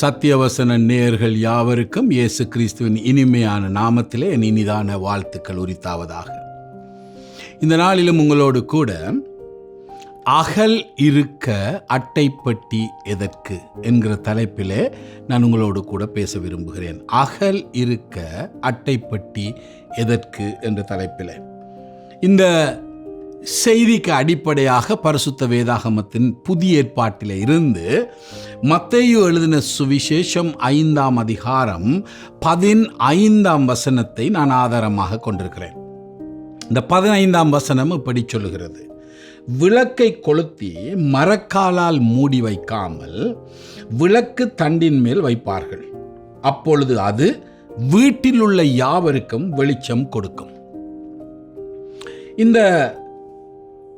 சத்தியவசன நேயர்கள் யாவருக்கும் இயேசு கிறிஸ்துவின் இனிமையான நாமத்திலே என் இனிதான வாழ்த்துக்கள் உரித்தாவதாக. இந்த நாளிலும் உங்களோடு கூட அகல் இருக்க அட்டைப்பட்டி எதற்கு என்கிற தலைப்பிலே நான் உங்களோடு கூட பேச விரும்புகிறேன். அகல் இருக்க அட்டைப்பட்டி எதற்கு என்ற தலைப்பில். இந்த செய்திக்கு அடிப்படையாக பரிசுத்த வேதாகமத்தின் புதிய ஏற்பாட்டில் இருந்து மத்தேயு எழுதின சுவிசேஷம் ஐந்தாம் அதிகாரம் பதின் ஐந்தாம் வசனத்தை நான் ஆதாரமாக கொண்டிருக்கிறேன். இந்த பதினைந்தாம் வசனம் இப்படி சொல்லுகிறது. விளக்கை கொளுத்தி மரக்காலால் மூடி வைக்காமல் விளக்கு தண்டின் மேல் வைப்பார்கள். அப்பொழுது அது வீட்டில் உள்ள யாவருக்கும் வெளிச்சம் கொடுக்கும். இந்த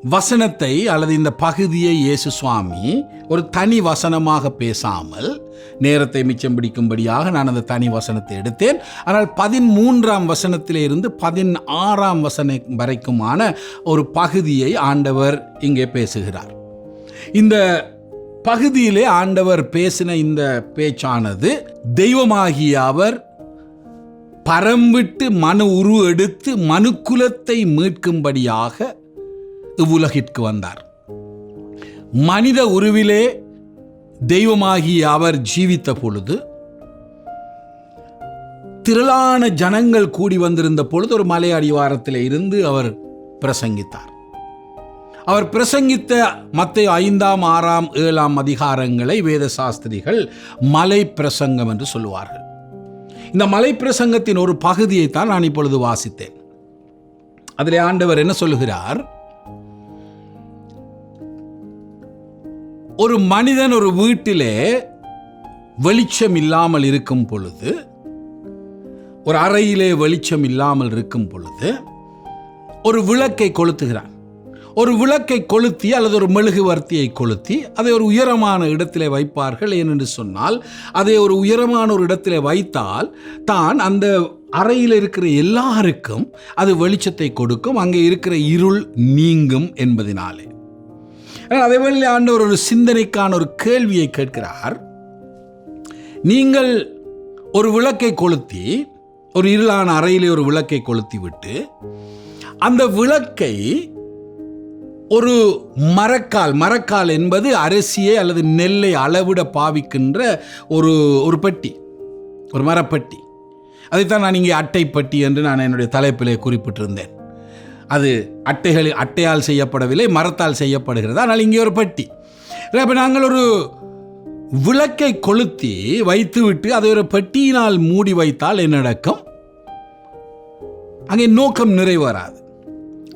வசனத்தை அல்லது இந்த பகுதியை இயேசு சுவாமி ஒரு தனி வசனமாக பேசாமல் நேரத்தை மிச்சம் பிடிக்கும்படியாக நான் அந்த தனி வசனத்தை எடுத்தேன். ஆனால் பதிமூன்றாம் வசனத்திலிருந்து பதினாறாம் வசனம் வரைக்குமான ஒரு பகுதியை ஆண்டவர் இங்கே பேசுகிறார். இந்த பகுதியிலே ஆண்டவர் பேசின இந்த பேச்சானது தெய்வமாகிய அவர் பரம்பிட்டு மனு உரு எடுத்து மனுக்குலத்தை மீட்கும்படியாக இவ்வுலகிற்கு வந்தார். மனித உருவிலே தெய்வமாகிய அவர் ஜீவித்த பொழுது திரளான ஜனங்கள் கூடி வந்திருந்த பொழுது ஒரு மலை அடிவாரத்தில் இருந்து அவர் பிரசங்கித்தார். அவர் பிரசங்கித்த மத்த ஐந்தாம் ஆறாம் ஏழாம் அதிகாரங்களை வேத சாஸ்திரிகள் மலை பிரசங்கம் என்று சொல்லுவார்கள். இந்த மலை பிரசங்கத்தின் ஒரு பகுதியை தான் நான் இப்பொழுது வாசித்தேன். அதில் ஆண்டவர் என்ன சொல்லுகிறார்? ஒரு மனிதன் ஒரு வீட்டிலே வெளிச்சம் இல்லாமல் இருக்கும் பொழுது ஒரு அறையிலே வெளிச்சம் இல்லாமல் இருக்கும் பொழுது ஒரு விளக்கை கொளுத்துகிறான். ஒரு விளக்கை கொளுத்தி அல்லது ஒரு மெழுகுவர்த்தியை கொளுத்தி அதை ஒரு உயரமான இடத்திலே வைப்பார்கள் ஏனென்று சொன்னால் அதை ஒரு உயரமான ஒரு இடத்திலே வைத்தால் தான் அந்த அறையில் இருக்கிற எல்லாருக்கும் அது வெளிச்சத்தை கொடுக்கும் அங்கே இருக்கிற இருள் நீங்கும் என்பதினாலே. அதே வேளையில் ஆண்டவர் ஒரு சிந்தனைக்கான ஒரு கேள்வியை கேட்கிறார். நீங்கள் ஒரு விளக்கை கொளுத்தி ஒரு இருளான அறையிலே ஒரு விளக்கை கொளுத்தி விட்டு அந்த விளக்கை ஒரு மரக்கால் மரக்கால் என்பது அரிசியை அல்லது நெல்லை அளவிட பாவிக்கின்ற ஒரு ஒரு பெட்டி ஒரு மரப்பட்டி. அதைத்தான் நான் இங்கே அட்டைப்பட்டி என்று நான் என்னுடைய தலைப்பிலே குறிப்பிட்டிருந்தேன். அது அட்டைகள் அட்டையால் செய்யப்படவில்லை மரத்தால் செய்யப்படுகிறது. ஆனால் இங்கே ஒரு பட்டி. இப்போ நாங்கள் ஒரு விளக்கை கொளுத்தி வைத்துவிட்டு அதை ஒரு பெட்டியினால் மூடி வைத்தால் என்ன நடக்கும்? அங்கே நோக்கம் நிறைவேறாது.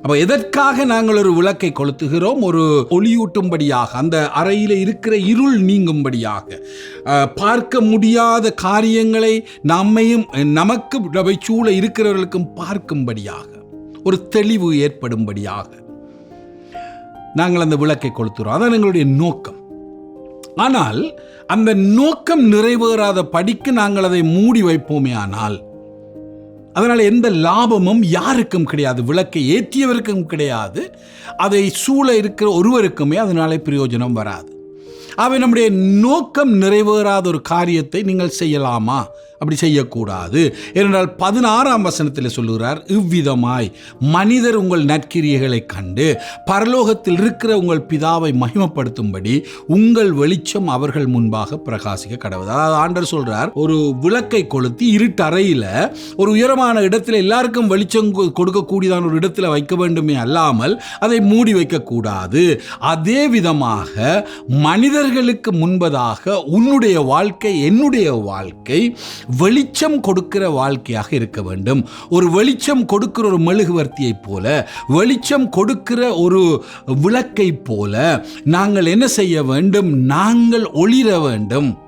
அப்போ எதற்காக நாங்கள் ஒரு விளக்கை கொளுத்துகிறோம்? ஒரு ஒளியூட்டும்படியாக அந்த அறையில் இருக்கிற இருள் நீங்கும்படியாக. பார்க்க முடியாத காரியங்களை நம்மையும் நமக்கு சூழ இருக்கிறவர்களுக்கும் பார்க்கும்படியாக. ஒரு தெளிவு ஏற்படும்படியாக நாங்கள் அந்த விளக்கை கொளுத்துறோம். அதான் எங்களுடைய நோக்கம். ஆனால் அந்த நோக்கம் நிறைவேறாத படிக்கு நாங்கள் அதை மூடி வைப்போமே ஆனால் அதனால் எந்த லாபமும் யாருக்கும் கிடையாது. விளக்கை ஏற்றியவருக்கும் கிடையாது. அதை சூழ இருக்கிற ஒருவருக்குமே அதனால பிரயோஜனம் வராது. அவை நம்முடைய நோக்கம் நிறைவேறாத ஒரு காரியத்தை நீங்கள் செய்யலாமா? அப்படி செய்யக்கூடாது. ஏனென்றால் பதினாறாம் வசனத்தில் சொல்லுகிறார் இவ்விதமாய் மனிதர் உங்கள் நற்கிரியைகளை கண்டு பரலோகத்தில் இருக்கிற உங்கள் பிதாவை மகிமப்படுத்தும்படி உங்கள் வெளிச்சம் அவர்கள் முன்பாக பிரகாசிக்க கடவுள். அதாவது ஆண்டர் சொல்றார் ஒரு விளக்கை கொளுத்தி இருட்டறையில் ஒரு உயரமான இடத்துல எல்லாருக்கும் வெளிச்சம் கொடுக்கக்கூடியதான ஒரு இடத்துல வைக்க வேண்டுமே அல்லாமல் அதை மூடி வைக்கக்கூடாது. அதே விதமாக மனிதர்களுக்கு முன்பதாக உன்னுடைய வாழ்க்கை என்னுடைய வாழ்க்கை வெளிச்சம் கொடுக்கிற வாழ்க்கையாக இருக்க வேண்டும். ஒரு வெளிச்சம் கொடுக்கிற ஒரு மெழுகுவர்த்தியைப் போல வெளிச்சம் கொடுக்கிற ஒரு விளக்கை போல நாங்கள் என்ன செய்ய வேண்டும்? நாங்கள் ஒளிர வேண்டும்.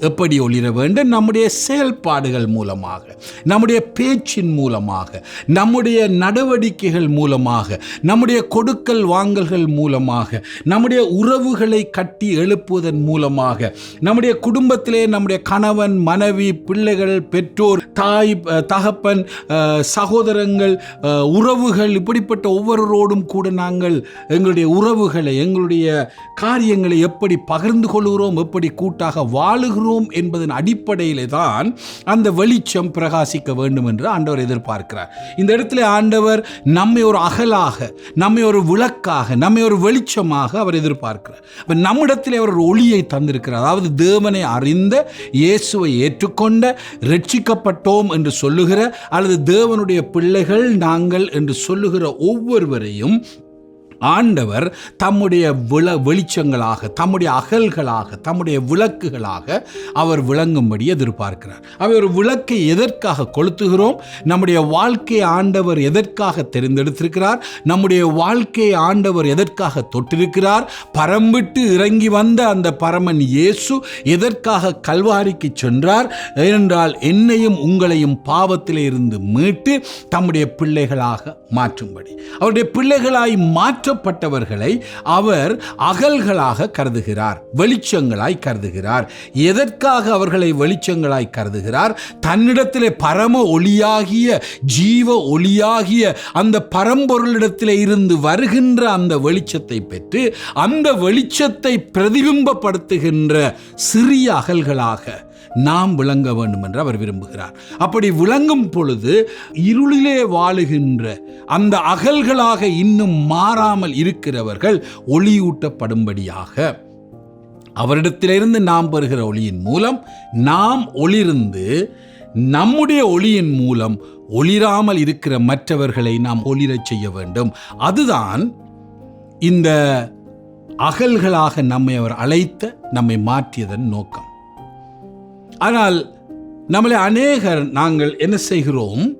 எப்படி ஒளிர வேண்டும்? நம்முடைய செயல்பாடுகள் மூலமாக நம்முடைய பேச்சின் மூலமாக நம்முடைய நடவடிக்கைகள் மூலமாக நம்முடைய கொடுக்கல் வாங்கல்கள் மூலமாக நம்முடைய உறவுகளை கட்டி எழுப்புவதன் மூலமாக நம்முடைய குடும்பத்திலே நம்முடைய கணவன் மனைவி பிள்ளைகள் பெற்றோர் தாய் தகப்பன் சகோதரங்கள் உறவுகள் இப்படிப்பட்ட ஒவ்வொருவரோடும் கூட நாங்கள் எங்களுடைய உறவுகளை எங்களுடைய காரியங்களை எப்படி பகிர்ந்து கொள்கிறோம் எப்படி கூட்டாக வாழுகிறோம் வாழ்கிறோம் என்பதன் அடிப்படையிலே தான் அந்த வெளிச்சம் பிரகாசிக்க வேண்டும் என்று ஆண்டவர் எதிர்பார்க்கிறார். இந்த இடத்துல ஆண்டவர் நம்மை ஒரு அகலாக நம்மை ஒரு விளக்காக நம்மை ஒரு வெளிச்சமாக அவர் எதிர்பார்க்கிறார். அப்ப நம்மிடத்தில் அவர் ஒரு ஒளியை தந்திருக்கிறார். அதாவது தேவனை அறிந்த இயேசுவை ஏற்றுக்கொண்ட ரட்சிக்கப்பட்டோம் என்று சொல்லுகிற அல்லது தேவனுடைய பிள்ளைகள் நாங்கள் என்று சொல்லுகிற ஒவ்வொருவரையும் ஆண்டவர் தம்முடைய விள வெளிச்சங்களாக தம்முடைய அகல்களாக தம்முடைய விளக்குகளாக அவர் விளங்கும்படி எதிர்பார்க்கிறார். அவை ஒரு விளக்கை எதற்காக கொளுத்துகிறோம்? நம்முடைய வாழ்க்கையை ஆண்டவர் எதற்காக தெரிந்தெடுத்திருக்கிறார்? நம்முடைய வாழ்க்கையை ஆண்டவர் எதற்காக தொட்டிருக்கிறார்? பரம்பிட்டு இறங்கி வந்த அந்த பரமன் இயேசு எதற்காக கல்வாரிக்கு சென்றார்? ஏனென்றால் என்னையும் உங்களையும் பாவத்திலே இருந்து மீட்டு தம்முடைய பிள்ளைகளாக மாற்றும்படி. அவருடைய பிள்ளைகளாய் மாற்ற மாற்றப்பட்டவர்களை அவர் அகல்களாக கருதுகிறார் வெளிச்சங்களாய் கருதுகிறார். எதற்காக அவர்களை வெளிச்சங்களாய் கருதுகிறார்? தன்னிடத்திலே பரம ஒளியாகிய ஜீவ ஒளியாகிய அந்த பரம்பொருளிடத்திலே இருந்து வருகின்ற அந்த வெளிச்சத்தை பெற்று அந்த வெளிச்சத்தை பிரதிபிம்பப்படுத்துகின்ற சிறிய அகல்களாக நாம் விளங்க வேண்டும் என்று அவர் விரும்புகிறார். அப்படி விளங்கும் பொழுது இருளிலே வாழுகின்ற அந்த அகல்களாக இன்னும் மாறாமல் இருக்கிறவர்கள் ஒளியூட்டப்படும்படியாக அவரிடத்திலிருந்து நாம் பெறுகிற ஒளியின் மூலம் நாம் ஒளிர்ந்து நம்முடைய ஒளியின் மூலம் ஒளிராமல் இருக்கிற மற்றவர்களை நாம் ஒளிரச் செய்ய வேண்டும். அதுதான் இந்த அகல்களாக நம்மை அவர் அழைத்த நம்மை மாற்றியதன் நோக்கம். ஆனால் நம்மளை அநேகர் நாங்கள் என்ன செய்கிறோம்?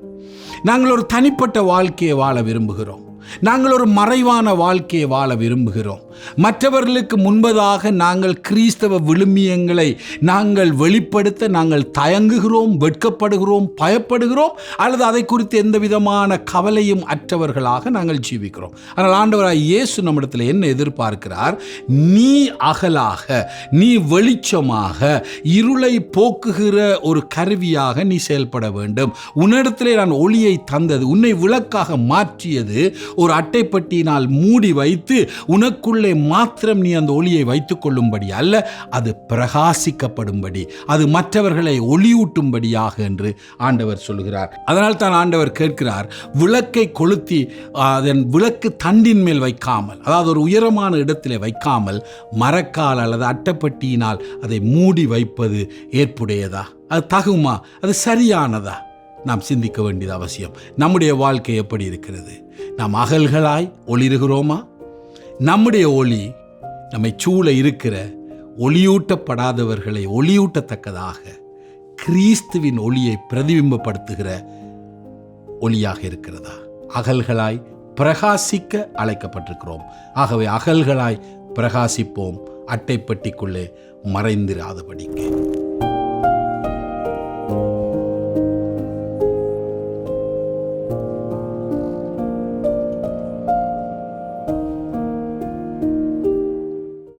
நாங்கள் ஒரு தனிப்பட்ட வாழ்க்கையை வாழ விரும்புகிறோம். நாங்கள் ஒரு மறைவான வாழ்க்கையை வாழ விரும்புகிறோம். மற்றவர்களுக்கு முன்பதாக நாங்கள் கிறிஸ்தவ விழுமியங்களை நாங்கள் வெளிப்படுத்த நாங்கள் தயங்குகிறோம் வெட்கப்படுகிறோம் பயப்படுகிறோம் அல்லது அதை குறித்து எந்த விதமான கவலையும் அற்றவர்களாக நாங்கள் ஜீவிக்கிறோம். ஆனால் ஆண்டவராய் இயேசு நம்மிடத்தில் என்ன எதிர்பார்க்கிறார்? நீ அகலாக நீ வெளிச்சமாக இருளை போக்குகிற ஒரு கருவியாக நீ செயல்பட வேண்டும். உன்னிடத்திலே நான் ஒளியை தந்தது உன்னை விளக்காக மாற்றியது ஒரு அட்டைப்பட்டியினால் மூடி வைத்து உனக்குள்ளே மாத்திரம் நீ அந்த ஒளியை வைத்துக் கொள்ளும்படி அல்ல அது பிரகாசிக்கப்படும்படி அது மற்றவர்களை ஒளியூட்டும்படியாக என்று ஆண்டவர் சொல்கிறார். அதனால் தான் ஆண்டவர் கேட்கிறார் விளக்கை கொளுத்தி அதன் விளக்கு தண்டின் மேல் வைக்காமல் அதாவது ஒரு உயரமான இடத்திலே வைக்காமல் மரக்கால் அல்லது அட்டைப்பட்டியினால் அதை மூடி வைப்பது ஏற்புடையதா? அது தகுமா? அது சரியானதா? நாம் சிந்திக்க வேண்டியது அவசியம். நம்முடைய வாழ்க்கை எப்படி இருக்கிறது? நாம் அகல்களாய் ஒளிருகிறோமா? நம்முடைய ஒளி நம்மை சூழ இருக்கிற ஒளியூட்டப்படாதவர்களை ஒளியூட்டத்தக்கதாக கிறிஸ்துவின் ஒளியை பிரதிபிம்பப்படுத்துகிற ஒளியாக இருக்கிறதா? அகல்களாய் பிரகாசிக்க அழைக்கப்பட்டிருக்கிறோம். ஆகவே அகல்களாய் பிரகாசிப்போம். அட்டைப்பட்டிக்குள்ளே மறைந்திராதபடிக்கு.